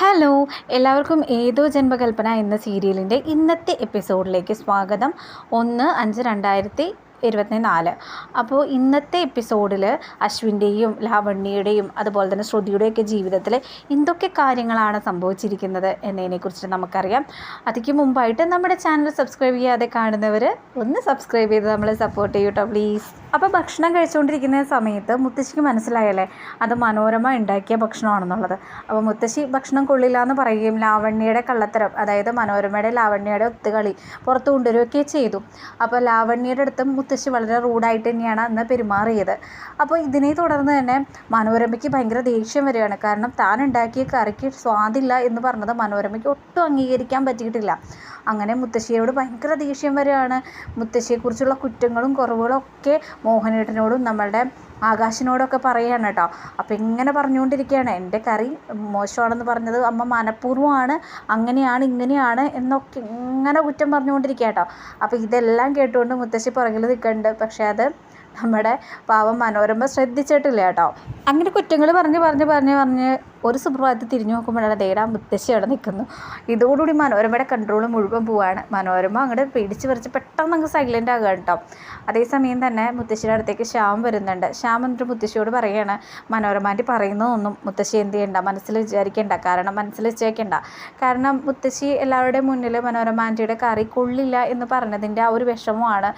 Hello എല്ലാവർക്കും ഏതോ ജന്മകൽപ്പന എന്ന സീരിയലിന്റെ ഇന്നത്തെ എപ്പിസോഡിലേക്ക് സ്വാഗതം. ഒന്ന് അഞ്ച് രണ്ടായിരത്തി ഇരുപത്തിനാല്. അപ്പോൾ ഇന്നത്തെ എപ്പിസോഡിൽ അശ്വിന്റെയും ലാവണ്യയുടെയും അതുപോലെ തന്നെ ശ്രുതിയുടെയൊക്കെ ജീവിതത്തിൽ എന്തൊക്കെ കാര്യങ്ങളാണ് സംഭവിച്ചിരിക്കുന്നത് എന്നതിനെക്കുറിച്ച് നമുക്കറിയാം. അതിക്ക് മുമ്പായിട്ട് നമ്മുടെ ചാനൽ സബ്സ്ക്രൈബ് ചെയ്യാതെ കാണുന്നവർ ഒന്ന് സബ്സ്ക്രൈബ് ചെയ്ത് നമ്മളെ സപ്പോർട്ട് ചെയ്യൂട്ടോ പ്ലീസ് അപ്പോൾ ഭക്ഷണം കഴിച്ചുകൊണ്ടിരിക്കുന്ന സമയത്ത് മുത്തശ്ശിക്ക് മനസ്സിലായല്ലേ? അത് മനോരമ ഉണ്ടാക്കിയ ഭക്ഷണമാണെന്നുള്ളത്. അപ്പോൾ മുത്തശ്ശി ഭക്ഷണം കൊള്ളില്ല എന്ന് പറയുകയും ലാവണ്യയുടെ കള്ളത്തരം അതായത് മനോരമയുടെ ലാവണ്യയുടെ ഒത്തുകളി പുറത്തു കൊണ്ടുവരികയൊക്കെ ചെയ്തു. അപ്പോൾ ലാവണ്യയുടെ അടുത്ത് മുത്തശ്ശി വളരെ റൂഡായിട്ട് തന്നെയാണ് അന്ന് പെരുമാറിയത്. അപ്പോൾ ഇതിനെ തുടർന്ന് തന്നെ മനോരമയ്ക്ക് ഭയങ്കര ദേഷ്യം വരികയാണ്. കാരണം താൻ ഉണ്ടാക്കിയ കറിക്ക് സ്വാദില്ല എന്ന് പറഞ്ഞത് മനോരമയ്ക്ക് ഒട്ടും അംഗീകരിക്കാൻ പറ്റിയിട്ടില്ല. അങ്ങനെ മുത്തശ്ശിയോട് ഭയങ്കര ദേഷ്യം വരികയാണ്. മുത്തശ്ശിയെക്കുറിച്ചുള്ള കുറ്റങ്ങളും കുറവുകളും ഒക്കെ മോഹനേട്ടനോടും നമ്മളുടെ ആകാശിനോടൊക്കെ പറയുകയാണ് കേട്ടോ. അപ്പോൾ ഇങ്ങനെ പറഞ്ഞുകൊണ്ടിരിക്കുകയാണ്. എന്റെ കറി മോശമാണെന്ന് പറഞ്ഞത് അമ്മ മനഃപൂർവമാണ്. അങ്ങനെയാണ് ഇങ്ങനെയാണ് എന്നൊക്കെ ഇങ്ങനെ കുറ്റം പറഞ്ഞുകൊണ്ടിരിക്കുക കേട്ടോ. അപ്പോൾ ഇതെല്ലാം കേട്ടുകൊണ്ട് മുത്തശ്ശി പുറകിൽ നിൽക്കുന്നുണ്ട്. പക്ഷേ അത് നമ്മുടെ പാവം മനോരമ ശ്രദ്ധിച്ചിട്ടില്ല കേട്ടോ. അങ്ങനെ കുറ്റങ്ങൾ പറഞ്ഞ് പറഞ്ഞ് പറഞ്ഞ് പറഞ്ഞ് ഒരു സുപ്രഭാതത്തിൽ തിരിഞ്ഞു നോക്കുമ്പോഴാണ് തേടാൻ മുത്തശ്ശി അവിടെ നിൽക്കുന്നു ഇതോടുകൂടി മനോരമയുടെ കൺട്രോൾ മുഴുവൻ പോവാണ്. മനോരമ അങ്ങോട്ട് പിടിച്ച് പറിച്ച് പെട്ടെന്ന് അങ്ങ് സൈലന്റ് ആകുക കേട്ടോ. അതേസമയം തന്നെ മുത്തശ്ശിയുടെ അടുത്തേക്ക് ശ്യാം വരുന്നുണ്ട്. ശ്യാം എന്നിട്ട് മുത്തശ്ശിയോട് പറയുകയാണ് മനോരമാന്റെ പറയുന്നതൊന്നും മുത്തശ്ശി എന്ത് ചെയ്യണ്ട? മനസ്സിൽ വിചാരിക്കേണ്ട. കാരണം മനസ്സിൽ വെച്ചേക്കേണ്ട. കാരണം മുത്തശ്ശി എല്ലാവരുടെയും മുന്നിൽ മനോരമാന്റെ കറി കൊള്ളില്ല എന്ന് പറഞ്ഞതിന്റെ ആ ഒരു വിഷമമാണ്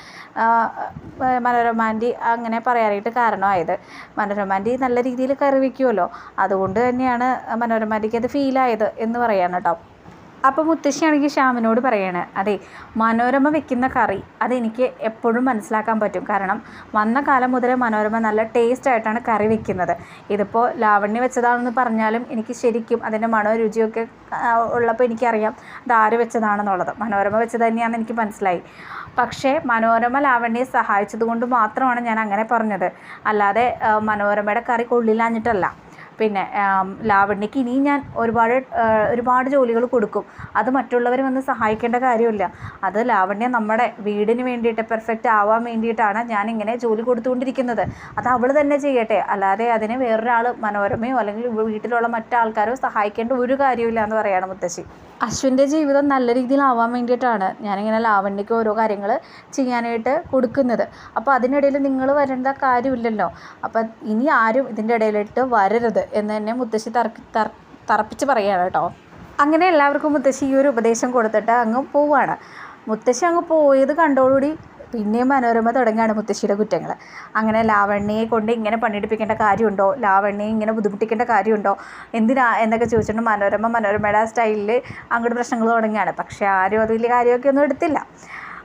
മനോരമാന്റെ അങ്ങനെ പറയാനായിട്ട് കാരണമായത്. മനോരമാന്റെ നല്ല രീതിയിൽ കറി വയ്ക്കുമല്ലോ അതുകൊണ്ട് തന്നെയാണ് മനോരമാന്റിക്ക് അത് ഫീലായത് എന്ന് പറയാണ് കേട്ടോ. അപ്പോൾ മുത്തശ്ശിയാണെങ്കിൽ ശ്യാമിനോട് പറയാണ് അതെ മനോരമ വെക്കുന്ന കറി അതെനിക്ക് എപ്പോഴും മനസ്സിലാക്കാൻ പറ്റും. കാരണം വന്ന കാലം മുതലേ മനോരമ നല്ല ടേസ്റ്റ് ആയിട്ടാണ് കറി വെക്കുന്നത്. ഇതിപ്പോൾ ലാവണ്യ വെച്ചതാണെന്ന് പറഞ്ഞാലും എനിക്ക് ശരിക്കും അതിന്റെ മണോ രുചിയൊക്കെ ഉള്ളപ്പോൾ എനിക്കറിയാം അത് ആര് വെച്ചതാണെന്നുള്ളത്. മനോരമ വെച്ചത് തന്നെയാണെന്ന് എനിക്ക് മനസ്സിലായി. പക്ഷേ മനോരമ ലാവണ്യെ സഹായിച്ചത് കൊണ്ട് മാത്രമാണ് ഞാൻ അങ്ങനെ പറഞ്ഞത്. അല്ലാതെ മനോരമയുടെ കറി കൊള്ളില്ലാഞ്ഞിട്ടല്ല. പിന്നെ ലാവണ്യക്ക് ഇനിയും ഞാൻ ഒരുപാട് ഒരുപാട് ജോലികൾ കൊടുക്കും. അത് മറ്റുള്ളവർ വന്ന് സഹായിക്കേണ്ട കാര്യമില്ല. അത് ലാവണ്യ നമ്മുടെ വീടിന് വേണ്ടിയിട്ട് പെർഫെക്റ്റ് ആവാൻ വേണ്ടിയിട്ടാണ് ഞാൻ ഇങ്ങനെ ജോലി കൊടുത്തുകൊണ്ടിരിക്കുന്നത്. അത് അവൾ തന്നെ ചെയ്യട്ടെ. അല്ലാതെ അതിന് വേറൊരാൾ മനോരമയോ അല്ലെങ്കിൽ വീട്ടിലുള്ള മറ്റാൾക്കാരോ സഹായിക്കേണ്ട ഒരു കാര്യമില്ല എന്ന് പറയുകയാണ് മുത്തശ്ശി. അശ്വിന്റെ ജീവിതം നല്ല രീതിയിൽ രീതിയിലാവാൻ വേണ്ടിയിട്ടാണ് ഞാനിങ്ങനെ ലാവണ്യക്ക് ഓരോ കാര്യങ്ങൾ ചെയ്യാനായിട്ട് കൊടുക്കുന്നത്. അപ്പോൾ അതിനിടയിൽ നിങ്ങൾ വരേണ്ട കാര്യമില്ലല്ലോ. അപ്പം ഇനി ആരും ഇതിന്റെ ഇടയിലിട്ട് വരരുത് എന്ന് തന്നെ മുത്തശ്ശി തറക്കി തറ തറപ്പിച്ച് പറയുകയാണ് കേട്ടോ. അങ്ങനെ എല്ലാവർക്കും മുത്തശ്ശി ഈ ഒരു ഉപദേശം കൊടുത്തിട്ട് അങ്ങ് പോവുകയാണ് മുത്തശ്ശി അങ്ങ് പോയത് കണ്ടോടുകൂടി പിന്നെയും മനോരമ തുടങ്ങിയാണ് മുത്തശ്ശിയുടെ കുറ്റങ്ങൾ അങ്ങനെ ലാവണ്യയെ കൊണ്ട് ഇങ്ങനെ പണിയെടുപ്പിക്കേണ്ട കാര്യമുണ്ടോ? ലാവണ്യയെ ഇങ്ങനെ ബുദ്ധിമുട്ടിക്കേണ്ട കാര്യമുണ്ടോ? എന്തിനാ എന്നൊക്കെ ചോദിച്ചിട്ട് മനോരമ മനോരമയുടെ സ്റ്റൈലിൽ അങ്ങോട്ട് പ്രശ്നങ്ങൾ തുടങ്ങിയാണ് പക്ഷേ ആരും അത് വലിയ കാര്യമൊക്കെ ഒന്നും എടുത്തില്ല.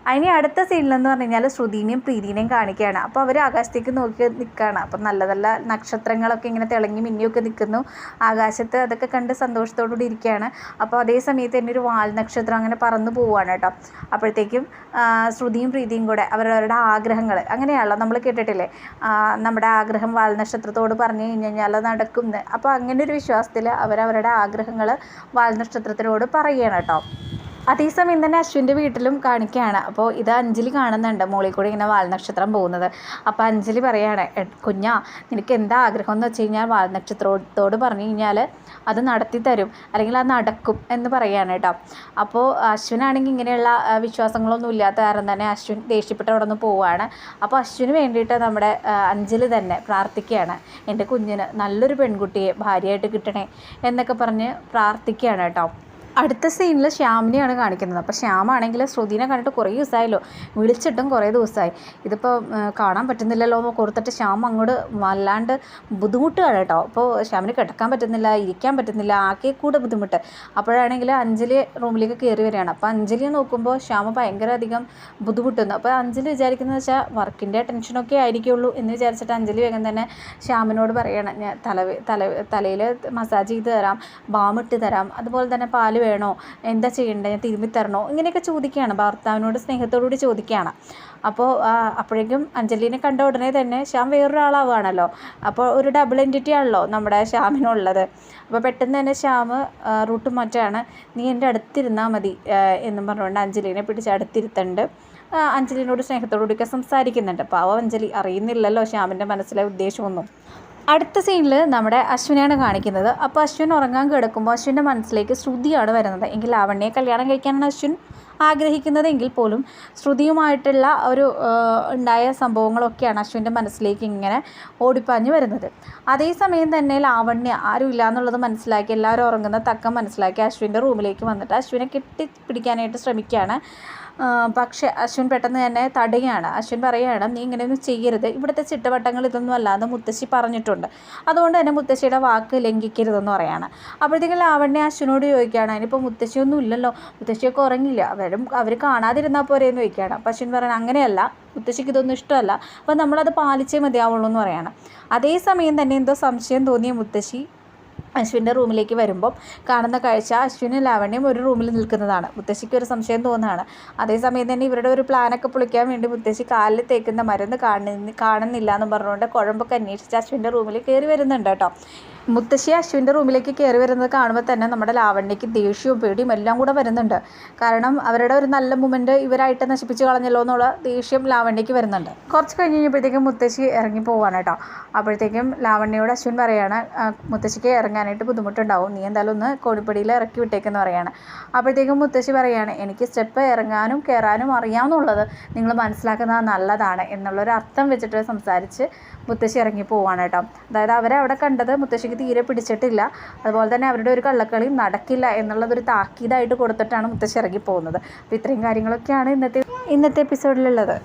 അതിന് അടുത്ത സീനിലെന്ന് പറഞ്ഞു കഴിഞ്ഞാൽ ശ്രുതിനെയും പ്രീതിനെയും കാണിക്കുകയാണ് അപ്പോൾ അവർ ആകാശത്തേക്ക് നോക്കി നിൽക്കുകയാണ് അപ്പം നല്ല നല്ല നക്ഷത്രങ്ങളൊക്കെ ഇങ്ങനെ തിളങ്ങി മിന്നിയൊക്കെ നിൽക്കുന്നു ആകാശത്ത് അതൊക്കെ കണ്ട് സന്തോഷത്തോടുകൂടി ഇരിക്കുകയാണ്. അപ്പോൾ അതേ സമയത്ത് തന്നെ ഒരു വാൽ നക്ഷത്രം അങ്ങനെ പറന്നു പോവുകയാണ് കേട്ടോ. അപ്പോഴത്തേക്കും ശ്രുതിയും പ്രീതിയും കൂടെ അവരവരുടെ ആഗ്രഹങ്ങൾ അങ്ങനെയാണല്ലോ നമ്മൾ കേട്ടിട്ടില്ലേ? നമ്മുടെ ആഗ്രഹം വാൽ നക്ഷത്രത്തോട് പറഞ്ഞു കഴിഞ്ഞ് കഴിഞ്ഞാൽ നടക്കും അപ്പോൾ അങ്ങനെ ഒരു വിശ്വാസത്തിൽ അവരവരുടെ ആഗ്രഹങ്ങൾ വാൽ നക്ഷത്രത്തിനോട് പറയുകയാണ് കേട്ടോ. അതേസമയം തന്നെ അശ്വിന്റെ വീട്ടിലും കാണിക്കുകയാണ് അപ്പോൾ ഇത് അഞ്ജലി കാണുന്നുണ്ട്. മുകളിൽ കൂടി ഇങ്ങനെ വാൽനക്ഷത്രം പോകുന്നത്. അപ്പോൾ അഞ്ജലി പറയാണ് കുഞ്ഞാ നിനക്ക് എന്താ ആഗ്രഹം എന്ന് വെച്ച് കഴിഞ്ഞാൽ വാൽനക്ഷത്രത്തോട് പറഞ്ഞു കഴിഞ്ഞാൽ അത് നടത്തി തരും. അല്ലെങ്കിൽ അത് നടക്കും എന്ന് പറയുകയാണ് കേട്ടോ. അപ്പോൾ അശ്വിനാണെങ്കിൽ ഇങ്ങനെയുള്ള വിശ്വാസങ്ങളൊന്നും ഇല്ലാത്ത കാരണം തന്നെ അശ്വിൻ ദേഷ്യപ്പെട്ട് അവിടെ നിന്ന് പോവുകയാണ് അപ്പോൾ അശ്വിന് വേണ്ടിയിട്ട് നമ്മുടെ അഞ്ജലി തന്നെ പ്രാർത്ഥിക്കുകയാണ്. എന്റെ കുഞ്ഞിന് നല്ലൊരു പെൺകുട്ടിയെ ഭാര്യയായിട്ട് കിട്ടണേ എന്നൊക്കെ പറഞ്ഞ് പ്രാർത്ഥിക്കുകയാണ് കേട്ടോ. അടുത്ത സീനിൽ ശ്യാമിനെയാണ് കാണിക്കുന്നത്. അപ്പോൾ ശ്യാമാണെങ്കിൽ ശ്രുതിനെ കണ്ടിട്ട് കുറേ ദിവസമായല്ലോ വിളിച്ചിട്ടും കുറേ ദിവസമായി ഇതിപ്പോൾ കാണാൻ പറ്റുന്നില്ലല്ലോ എന്ന് കൊടുത്തിട്ട് ശ്യാം അങ്ങോട്ട് വല്ലാണ്ട് ബുദ്ധിമുട്ടുകയാണ് കേട്ടോ. അപ്പോൾ ശ്യാമിന് കിടക്കാൻ പറ്റുന്നില്ല ഇരിക്കാൻ പറ്റുന്നില്ല ആകെ കൂടെ ബുദ്ധിമുട്ട്. അപ്പോഴാണെങ്കിൽ അഞ്ജലി റൂമിലേക്ക് കയറി വരികയാണ്. അപ്പോൾ അഞ്ജലിയെ നോക്കുമ്പോൾ ശ്യാമ ഭയങ്കര അധികം ബുദ്ധിമുട്ടുന്നു. അപ്പോൾ അഞ്ജലി വിചാരിക്കുന്നത് വെച്ചാൽ വർക്കിന്റെ ടെൻഷനൊക്കെ ആയിരിക്കുള്ളൂ എന്ന് വിചാരിച്ചിട്ട് അഞ്ജലി വേഗം തന്നെ ശ്യാമിനോട് പറയണം. ഞാൻ തല തല തലയിൽ മസാജ് ചെയ്ത് തരാം ബാമിട്ട് തരാം. അതുപോലെ തന്നെ പാൽ എന്താ ചെയ്യേണ്ടത് ഞാൻ തിരുമ്പി തരണോ? ഇങ്ങനെയൊക്കെ ചോദിക്കുകയാണ്. ഭർത്താവിനോട് സ്നേഹത്തോടുകൂടി ചോദിക്കുകയാണ്. അപ്പോൾ അപ്പോഴേക്കും അഞ്ജലിനെ കണ്ട ഉടനെ തന്നെ ശ്യാം വേറൊരാളാവുകയാണല്ലോ അപ്പോൾ ഒരു ഡബിൾ എന്റിറ്റി ആണല്ലോ നമ്മുടെ ശ്യാമിനുള്ളത്. അപ്പോൾ പെട്ടെന്ന് തന്നെ ശ്യാം റൂട്ട് മാറ്റാണ്. നീ എന്റെ അടുത്തിരുന്നാൽ മതി എന്നും പറഞ്ഞുകൊണ്ട് അഞ്ജലിനെ പിടിച്ച് അടുത്തിരുത്തുന്നുണ്ട്. അഞ്ജലിനോട് സ്നേഹത്തോടുകൂടിയൊക്കെ സംസാരിക്കുന്നുണ്ട്. അപ്പോൾ അവ അഞ്ജലി അറിയുന്നില്ലല്ലോ ശ്യാമിന്റെ മനസ്സിലെ ഉദ്ദേശമൊന്നും. അടുത്ത സീനിൽ നമ്മുടെ അശ്വിനെയാണ് കാണിക്കുന്നത്. അപ്പോൾ അശ്വിൻ ഉറങ്ങാൻ കിടക്കുമ്പോൾ അശ്വിന്റെ മനസ്സിലേക്ക് ശ്രുതിയാണ് വരുന്നത്. എങ്കിൽ ലാവണ്യെ കല്യാണം കഴിക്കാനാണ് അശ്വിൻ ആഗ്രഹിക്കുന്നതെങ്കിൽ പോലും ശ്രുതിയുമായിട്ടുള്ള ഒരു ഉണ്ടായ സംഭവങ്ങളൊക്കെയാണ് അശ്വിന്റെ മനസ്സിലേക്ക് ഇങ്ങനെ ഓടിപ്പാഞ്ഞ് വരുന്നത്. അതേസമയം തന്നെ ലാവണ്യ ആരും ഇല്ല എന്നുള്ളത് മനസ്സിലാക്കി എല്ലാവരും ഉറങ്ങുന്ന തക്കം മനസ്സിലാക്കി അശ്വിന്റെ റൂമിലേക്ക് വന്നിട്ട് അശ്വിനെ കെട്ടിപ്പിടിക്കാനായിട്ട് ശ്രമിക്കുകയാണ്. പക്ഷേ അശ്വിൻ പെട്ടെന്ന് തന്നെ തടയാണ് അശ്വിൻ പറയുകയാണ് നീ ഇങ്ങനെയൊന്നും ചെയ്യരുത്. ഇവിടുത്തെ ചിട്ടവട്ടങ്ങൾ ഇതൊന്നും അല്ലാതെ മുത്തശ്ശി പറഞ്ഞിട്ടുണ്ട്. അതുകൊണ്ട് തന്നെ മുത്തശ്ശിയുടെ വാക്ക് ലംഘിക്കരുതെന്ന് പറയാണ്. അപ്പോഴത്തേക്കും ലാവണ്യ അശ്വിനോട് ചോദിക്കുകയാണ് അതിനിപ്പോൾ മുത്തശ്ശിയൊന്നും ഇല്ലല്ലോ. മുത്തശ്ശിയൊക്കെ ഉറങ്ങില്ല അവരും അവർ കാണാതിരുന്നാൽ പോരെ എന്ന് ചോദിക്കുകയാണ്. അപ്പോൾ അശ്വിൻ പറയുന്നത് അങ്ങനെയല്ല. മുത്തശ്ശിക്ക് ഇതൊന്നും ഇഷ്ടമല്ല. അപ്പോൾ നമ്മളത് പാലിച്ചേ മതിയാവുള്ളൂ എന്ന് പറയാണ് അതേസമയം തന്നെ എന്തോ സംശയം തോന്നിയ മുത്തശ്ശി അശ്വിന്റെ റൂമിലേക്ക് വരുമ്പം കാണുന്ന കാഴ്ച അശ്വിനും ലാവണ്യം ഒരു റൂമിൽ നിൽക്കുന്നതാണ്. മുത്തശ്ശിക്ക് ഒരു സംശയം തോന്നുകയാണ്. അതേസമയം തന്നെ ഇവരുടെ ഒരു പ്ലാനൊക്കെ പൊളിക്കാൻ വേണ്ടി മുത്തശ്ശി കാലിൽ തേക്കുന്ന മരുന്ന് കാണുന്നില്ല എന്ന് പറഞ്ഞുകൊണ്ട് കുഴമ്പൊക്കെ അന്വേഷിച്ച് അശ്വിന്റെ റൂമിൽ കയറി വരുന്നുണ്ട് കേട്ടോ. മുത്തശ്ശി അശ്വിന്റെ റൂമിലേക്ക് കയറി വരുന്നത് കാണുമ്പോൾ തന്നെ നമ്മുടെ ലാവണ്യയ്ക്ക് ദേഷ്യവും പേടിയും എല്ലാം കൂടെ വരുന്നുണ്ട്. കാരണം അവരുടെ ഒരു നല്ല മൊമെന്റ് ഇവരായിട്ട് നശിപ്പിച്ച് കളഞ്ഞല്ലോ എന്നുള്ള ദേഷ്യം ലാവണ്യയ്ക്ക് വരുന്നുണ്ട്. കുറച്ച് കഴിഞ്ഞ് കഴിഞ്ഞപ്പോഴത്തേക്കും മുത്തശ്ശി ഇറങ്ങി പോവാണ് കേട്ടോ. അപ്പോഴത്തേക്കും ലാവണ്യയോട് അശ്വിൻ പറയാണ് "ആ, മുത്തശ്ശിക്ക് ഇറങ്ങാനായിട്ട് ബുദ്ധിമുട്ടുണ്ടാവും. നീ എന്തായാലും ഒന്ന് കോണിപ്പടിയിൽ ഇറക്കി വിട്ടേക്കെന്ന് പറയാണ്. അപ്പോഴത്തേക്കും മുത്തശ്ശി പറയാണ് എനിക്ക് സ്റ്റെപ്പ് ഇറങ്ങാനും കയറാനും അറിയാമെന്നുള്ളത് നിങ്ങൾ മനസ്സിലാക്കുന്നത് നല്ലതാണ് എന്നുള്ളൊരു അർത്ഥം വെച്ചിട്ട് സംസാരിച്ച് മുത്തശ്ശി ഇറങ്ങി പോവാണ് കേട്ടോ. അതായത് അവരെ അവിടെ കണ്ടത് മുത്തശ്ശിക്ക് തീരെ പിടിച്ചിട്ടില്ല. അതുപോലെ തന്നെ അവരുടെ ഒരു കള്ളക്കളി നടക്കില്ല എന്നുള്ളതൊരു താക്കീതായിട്ട് കൊടുത്തിട്ടാണ് മുത്തശ്ശി ഇറങ്ങി പോകുന്നത് അപ്പോൾ ഇത്രയും കാര്യങ്ങളൊക്കെയാണ് ഇന്നത്തെ ഇന്നത്തെ എപ്പിസോഡിലുള്ളത്